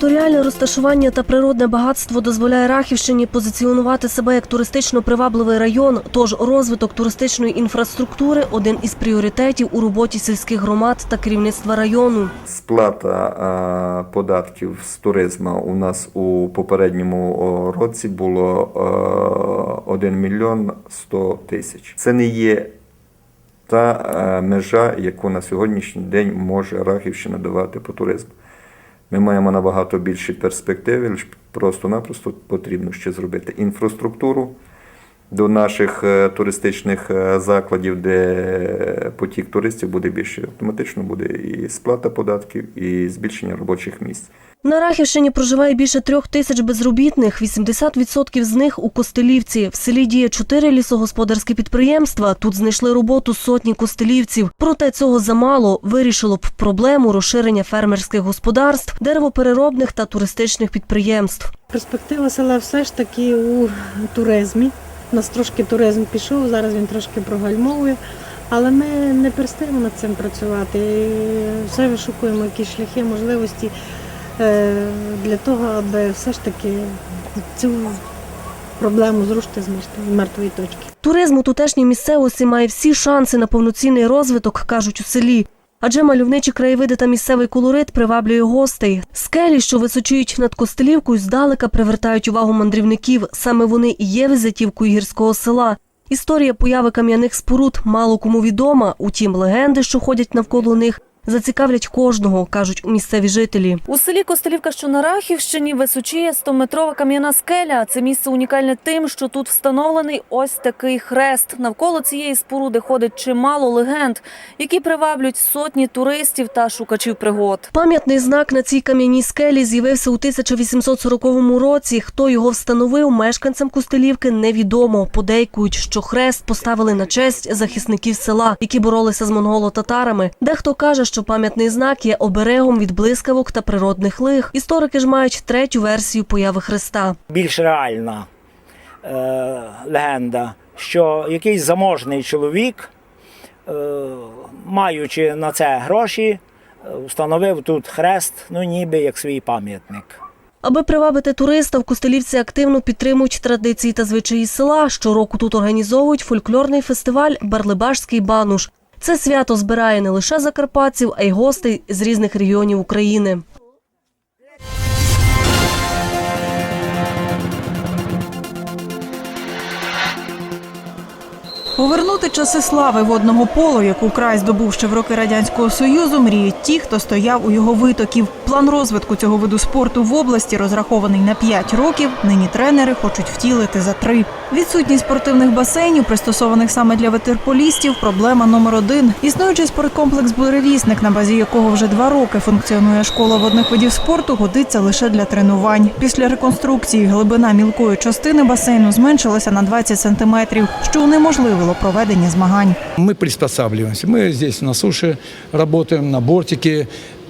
Територіальне розташування та природне багатство дозволяє Рахівщині позиціонувати себе як туристично привабливий район. Тож розвиток туристичної інфраструктури один із пріоритетів у роботі сільських громад та керівництва району. Сплата податків з туризму у нас у попередньому році було е, 1 мільйон 100 тисяч. Це не є та е, межа, яку на сьогоднішній день може Рахівщина давати по туризму. Ми маємо набагато більші перспективи, просто-напросто потрібно ще зробити інфраструктуру до наших е, туристичних е, закладів, де потік туристів буде більше. Автоматично буде і сплата податків, і збільшення робочих місць. На Рахівщині проживає більше трьох тисяч безробітних. 80% з них у Костелівці. В селі діє чотири лісогосподарські підприємства. Тут знайшли роботу сотні костелівців. Проте цього замало вирішило б проблему розширення фермерських господарств, деревопереробних та туристичних підприємств. Перспектива села все ж таки у туризмі. Нас трошки туризм пішов, зараз він трошки прогальмовує. Але ми не перестаємо над цим працювати. І Все вишукуємо якісь шляхи, можливості е, для того, аби все ж таки цю проблему зрушити з мертвої точки. Туризм у тутешній місцевості має всі шанси на повноцінний розвиток, кажуть у селі. Адже мальовничі краєвиди та місцевий колорит приваблює гостей. Скелі, що височують над Костелівкою, здалека привертають увагу мандрівників. Саме вони і є візитівкою гірського села. Історія появи кам'яних споруд мало кому відома. Утім, легенди, що ходять навколо них, зацікавлять кожного, кажуть у місцеві жителі. У селі Костелівка, що на Рахівщині, височіє 100-метрова кам'яна скеля. Це місце унікальне тим, що тут встановлений ось такий хрест. Навколо цієї споруди ходить чимало легенд, які приваблюють сотні туристів та шукачів пригод. Пам'ятний знак на цій кам'яній скелі з'явився у 1840 році. Хто його встановив, мешканцям Костелівки невідомо. Подейкують, що хрест поставили на честь захисників села, які боролися з монголо-татарами. Дехто каже, що пам'ятний знак є оберегом від блискавок та природних лих. Історики ж мають третю версію появи хреста. більш реальна е, легенда, що якийсь заможний чоловік, е, маючи на це гроші, е, встановив тут хрест, ну ніби як свій пам'ятник. Аби привабити туриста, в Костелівці активно підтримують традиції та звичаї села. Щороку тут організовують фольклорний фестиваль Барлибашський бануш. Це свято збирає не лише закарпатців, а й гостей з різних регіонів України. Повернути часи слави водного полу, яку край здобув ще в роки радянського союзу, мріють ті, хто стояв у його витоків. План розвитку цього виду спорту в області розрахований на 5 років. Нині тренери хочуть втілити за три. Відсутність спортивних басейнів, пристосованих саме для ветерполістів, проблема номер один. Існуючий спорткомплекс «Буревісник», на базі якого вже два роки функціонує школа водних видів спорту, годиться лише для тренувань. Після реконструкції глибина мілкої частини басейну зменшилася на 20 сантиметрів, що унеможливило проведення змагань. Мы приспосабливаемся. Мы здесь на суше работаем, на бортике.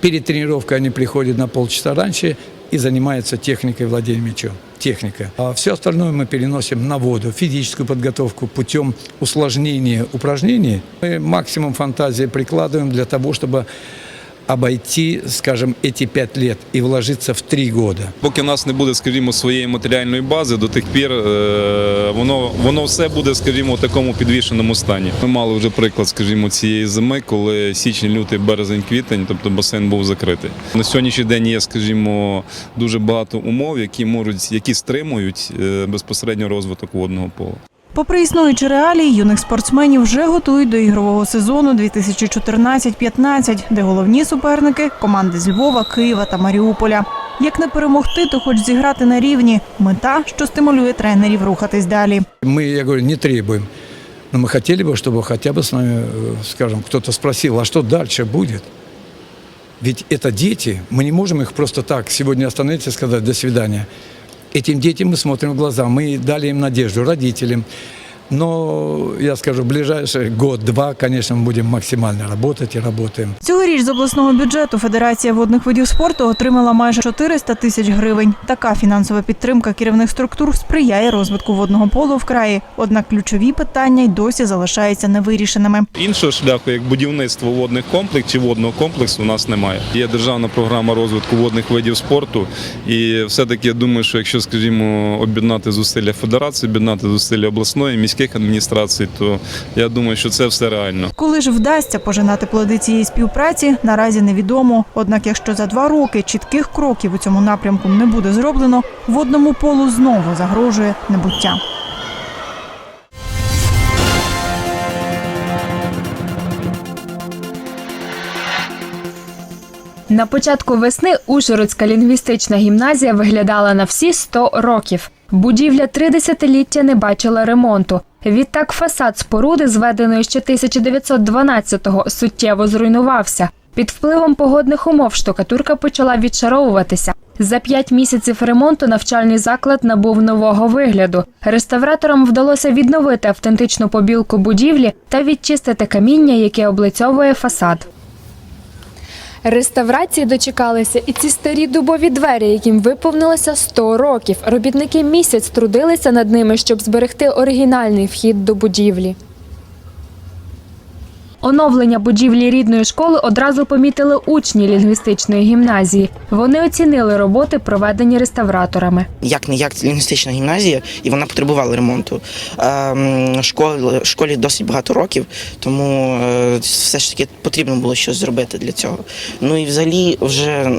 Перед тренировкой они приходят на полчаса раньше и занимаются техникой владения мячом. Техника. А все остальное мы переносим на воду. Физическую подготовку путем усложнения упражнений. Мы максимум фантазии прикладываем для того, чтобы обойти, скажем, эти пять лет и вложиться в три года. Поки в нас не буде, скажімо, своєї матеріальної бази, до тих пір е, воно, воно все буде, скажімо, в такому підвішеному стані. Ми мали вже приклад, скажімо, цієї зими, коли січень, лютий, березень, квітень, тобто басейн був закритий. На сьогоднішній день є, скажімо, дуже багато умов, які можуть, які стримують е, безпосередньо розвиток водного пола. Попри існуючі реалії, юних спортсменів вже готують до ігрового сезону 2014-15, де головні суперники команди з Львова, Києва та Маріуполя. Як не перемогти, то хоч зіграти на рівні. Мета, що стимулює тренерів рухатись далі. Мы, я говорю, не требуем. Но мы хотели бы, чтобы хотя бы с нами, э, скажем, кто-то спросил, а что дальше будет? Ведь это дети, мы не можем их просто так сегодня остановиться и сказать «до свидания». Этим детям мы смотрим в глаза, мы дали им надежду, родителям. Но я скажу, ближайший год-два, конечно, мы будем максимально работать и работаем. Цьогоріч з обласного бюджету Федерація водних видів спорту отримала майже 400 тисяч гривень. Така фінансова підтримка керівних структур сприяє розвитку водного полу в краї. Однак ключові питання й досі залишаються невирішеними. Іншого шляху, як будівництво водних комплексів водного комплексу, у нас немає. Є державна програма розвитку водних видів спорту, і все-таки я думаю, що якщо, скажімо, об'єднати зусилля федерації, об'єднати зусилля обласної, міських адміністрацій, то я думаю, що це все реально. Коли ж вдасться пожинати плоди цієї співпраці, наразі невідомо. Однак, якщо за два роки чітких кроків у цьому напрямку не буде зроблено, водному полу знову загрожує небуття. На початку весни Ужгородська лінгвістична гімназія виглядала на всі 100 років. Будівля три десятиліття не бачила ремонту. Відтак фасад споруди, зведеної ще 1912-го, суттєво зруйнувався. Під впливом погодних умов штукатурка почала відшаровуватися. За п'ять місяців ремонту навчальний заклад набув нового вигляду. Реставраторам вдалося відновити автентичну побілку будівлі та відчистити каміння, яке облицьовує фасад. Реставрації дочекалися і ці старі дубові двері, яким виповнилося 100 років. Робітники місяць трудилися над ними, щоб зберегти оригінальний вхід до будівлі. Оновлення будівлі рідної школи одразу помітили учні лінгвістичної гімназії. Вони оцінили роботи, проведені реставраторами. як не як лінгвістична гімназія, і вона потребувала ремонту. Ем, Школі, школі досить багато років, тому е, все ж таки потрібно було щось зробити для цього. Ну і взагалі, вже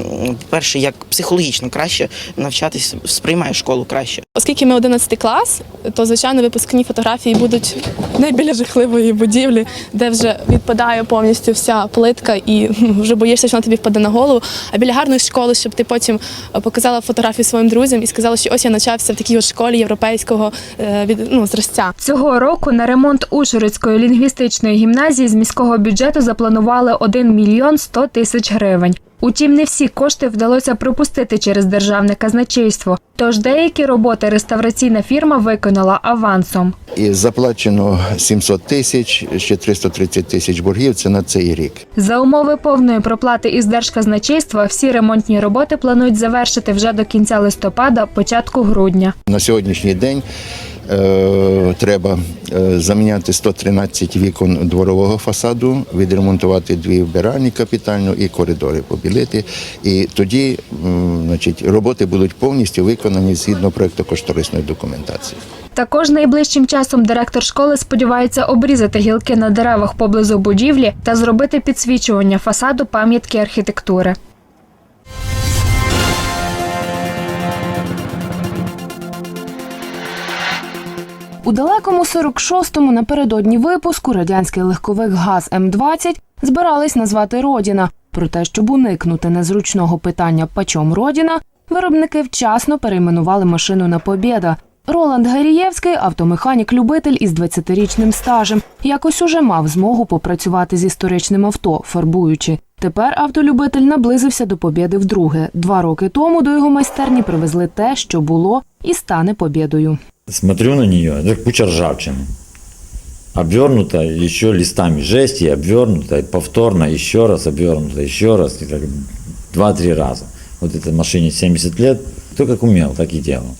перше, як психологічно краще навчатись, сприймає школу краще. Оскільки ми 11 клас, то звичайно випускні фотографії будуть не біля жахливої будівлі, де вже відпадає повністю вся плитка, і ну, вже боїшся, що вона тобі впаде на голову. А біля гарної школи, щоб ти потім е, показала фотографію своїм друзям і сказала, що ось я навчався в такій от школі європейського е, ну, зразця. Цього року на ремонт Ужгородської лінгвістичної гімназії з міського бюджету запланували 1 мільйон 100 тисяч гривень. Утім, не всі кошти вдалося пропустити через державне казначейство. Тож деякі роботи реставраційна фірма виконала авансом. І заплачено 700 тисяч, ще 330 тисяч боргів. Це на цей рік. За умови повної проплати із держказначейства всі ремонтні роботи планують завершити вже до кінця листопада, початку грудня. На сьогоднішній день треба е, заміняти 113 вікон дворового фасаду, відремонтувати дві вбиральні капітально і коридори побілити. І тоді значить, роботи будуть повністю виконані згідно проекту кошторисної документації. Також найближчим часом директор школи сподівається обрізати гілки на деревах поблизу будівлі та зробити підсвічування фасаду пам'ятки архітектури. У далекому 46-му напередодні випуску радянський легковик ГАЗ М-20 збирались назвати Родіна. Проте, щоб уникнути незручного питання «Почом Родіна?», виробники вчасно перейменували машину на Побєда. Роланд Гарієвський, автомеханік-любитель із 20-річним стажем, якось уже мав змогу попрацювати з історичним авто, фарбуючи. Тепер автолюбитель наблизився до Побєди вдруге. Два роки тому до його майстерні привезли те, що було, і стане Побєдою. Смотрю на нее, это куча ржавчины. Обвернута еще листами жести, обвернута, и повторно, еще раз обвернута, еще раз, и так два-три раза. Вот этой машине 70 лет, кто как умел, так и делал.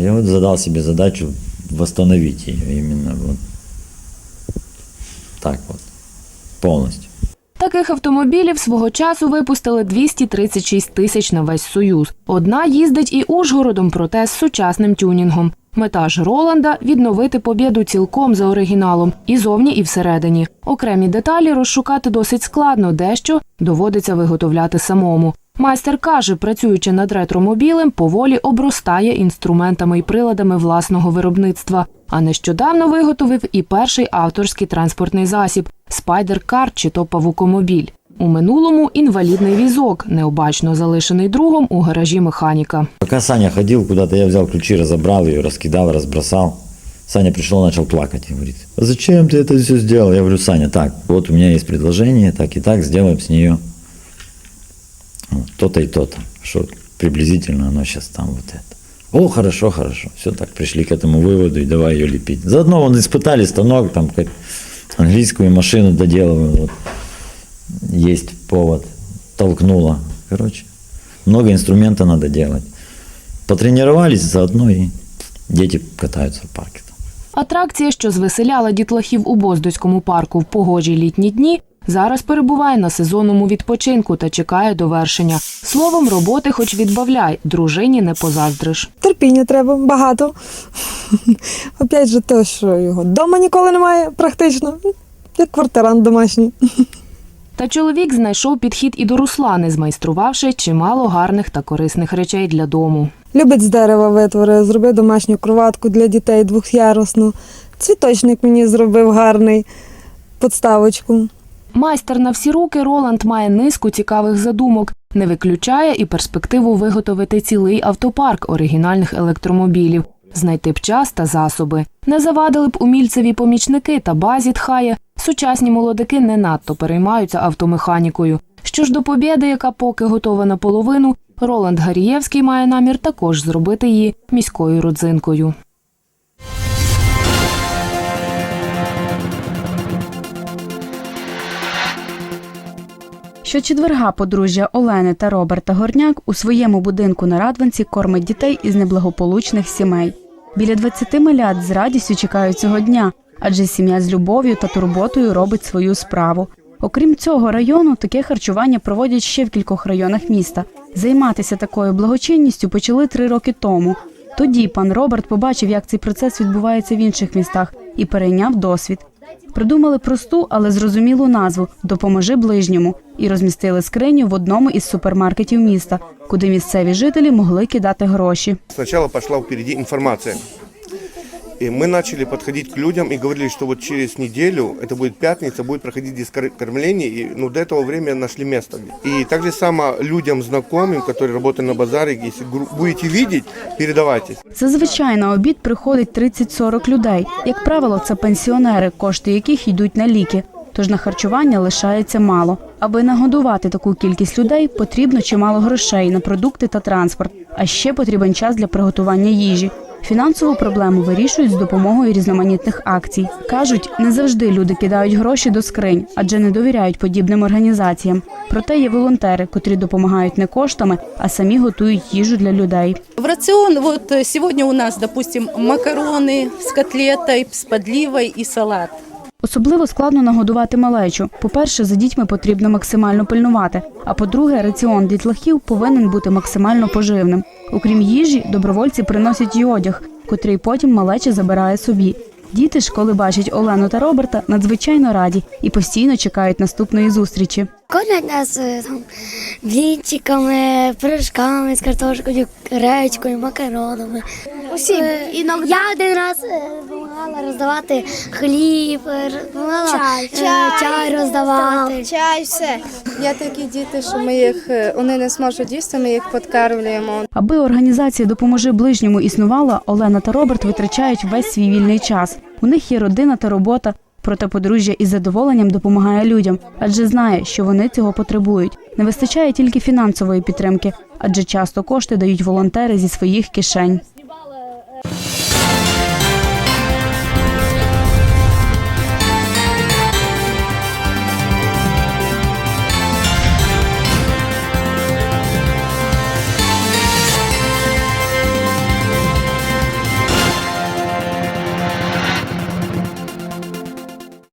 Я вот задал себе задачу восстановить ее именно вот так вот, полностью. Таких автомобілів свого часу випустили 236 тисяч на весь Союз. Одна їздить і Ужгородом, проте з сучасним тюнінгом. Мета ж Роланда відновити побєду цілком за оригіналом і зовні, і всередині. Окремі деталі розшукати досить складно, дещо доводиться виготовляти самому. Майстер каже, працюючи над ретромобілем, поволі обростає інструментами і приладами власного виробництва. А нещодавно виготовив і перший авторський транспортний засіб спайдер-кар чи то павукомобіль. У минулому інвалідний візок, необачно залишений другом у гаражі механіка. Пока Саня ходил куда-то, я взял ключи, разобрал ее, раскидал, разбросал. Саня пришел, начал плакать и говорит, «А зачем ты это все сделал? Я говорю, Саня, так, вот у меня есть предложение, так и так, сделаем нее вот то-то и то-то, что приблизительно оно сейчас там вот это. О, хорошо, хорошо. Все так, пришли к этому выводу и давай ее лепить. Заодно вон испытали станок, там как английскую машину доделываю. Вот. Есть повод. Толкнуло. Короче, много инструмента надо делать. Потренировались заодно и дети катаются в парке. там. Атракція, що звеселяла дітлахів у Боздоцькому парку в погожі літні дні, зараз перебуває на сезонному відпочинку та чекає довершення. Словом, роботи хоч відбавляй, дружині не позаздриш. Терпіння треба багато. Опять же, те, що його вдома ніколи немає, практично, як квартирант домашній. Та чоловік знайшов підхід і до Руслани, змайструвавши чимало гарних та корисних речей для дому. Любить з дерева витвори, зробив домашню кроватку для дітей двох'ярусну. Цвіточник мені зробив гарний, подставочку. Майстер на всі руки Роланд має низку цікавих задумок. Не виключає і перспективу виготовити цілий автопарк оригінальних електромобілів, знайти б час та засоби. Не завадили б умільцеві помічники та базі тхає. Сучасні молодики не надто переймаються автомеханікою. Що ж до побєди, яка поки готова наполовину, Роланд Гарієвський має намір також зробити її міською родзинкою. Щочетверга подружжя Олени та Роберта Горняк у своєму будинку на Радванці кормить дітей із неблагополучних сімей. Біля 20 малят з радістю чекають цього дня, адже сім'я з любов'ю та турботою робить свою справу. Окрім цього району, таке харчування проводять ще в кількох районах міста. Займатися такою благочинністю почали три роки тому. Тоді пан Роберт побачив, як цей процес відбувається в інших містах, і перейняв досвід. Придумали просту, але зрозумілу назву Допоможи ближньому і розмістили скриню в одному із супермаркетів міста, куди місцеві жителі могли кидати гроші. Спочатку пошла впереді информация. И мы начали подходить к людям и говорили, что вот через неделю, это будет пятница, будет проходить дискормление, и ну, до этого времени нашли место. И так же само людям знакомым, которые работают на базаре, если гру- будете видеть, передавайте. Зазвичай на обід приходить 30-40 людей. Як правило, це пенсіонери, кошти яких йдуть на ліки. Тож на харчування лишається мало. Аби нагодувати таку кількість людей, потрібно чимало грошей на продукти та транспорт. А ще потрібен час для приготування їжі. Фінансову проблему вирішують з допомогою різноманітних акцій. кажуть, не завжди люди кидають гроші до скринь, адже не довіряють подібним організаціям. Проте є волонтери, котрі допомагають не коштами, а самі готують їжу для людей. В раціон от сьогодні у нас, допустим, макарони з котлетою, з подливой і салат. Особливо складно нагодувати малечу. По-перше, за дітьми потрібно максимально пильнувати. А по-друге, раціон дітлахів повинен бути максимально поживним. Окрім їжі, добровольці приносять й одяг, котрий потім малеча забирає собі. Діти ж, коли бачать Олену та Роберта, надзвичайно раді і постійно чекають наступної зустрічі. Кормять нас е, там блінчиками, пиріжками з картошкою, гречкою, макаронами. Усім. Я один раз е, допомагала роздавати хліб, допомагала Чай, е, чай роздавати. Чай, все. Є такі діти, що ми їх е, вони не зможуть їсти, ми їх подкармлюємо. Аби організація допоможи ближньому існувала, Олена та Роберт витрачають весь свій вільний час. У них є родина та робота. Проте подружжя із задоволенням допомагає людям, адже знає, що вони цього потребують. Не вистачає тільки фінансової підтримки, адже часто кошти дають волонтери зі своїх кишень.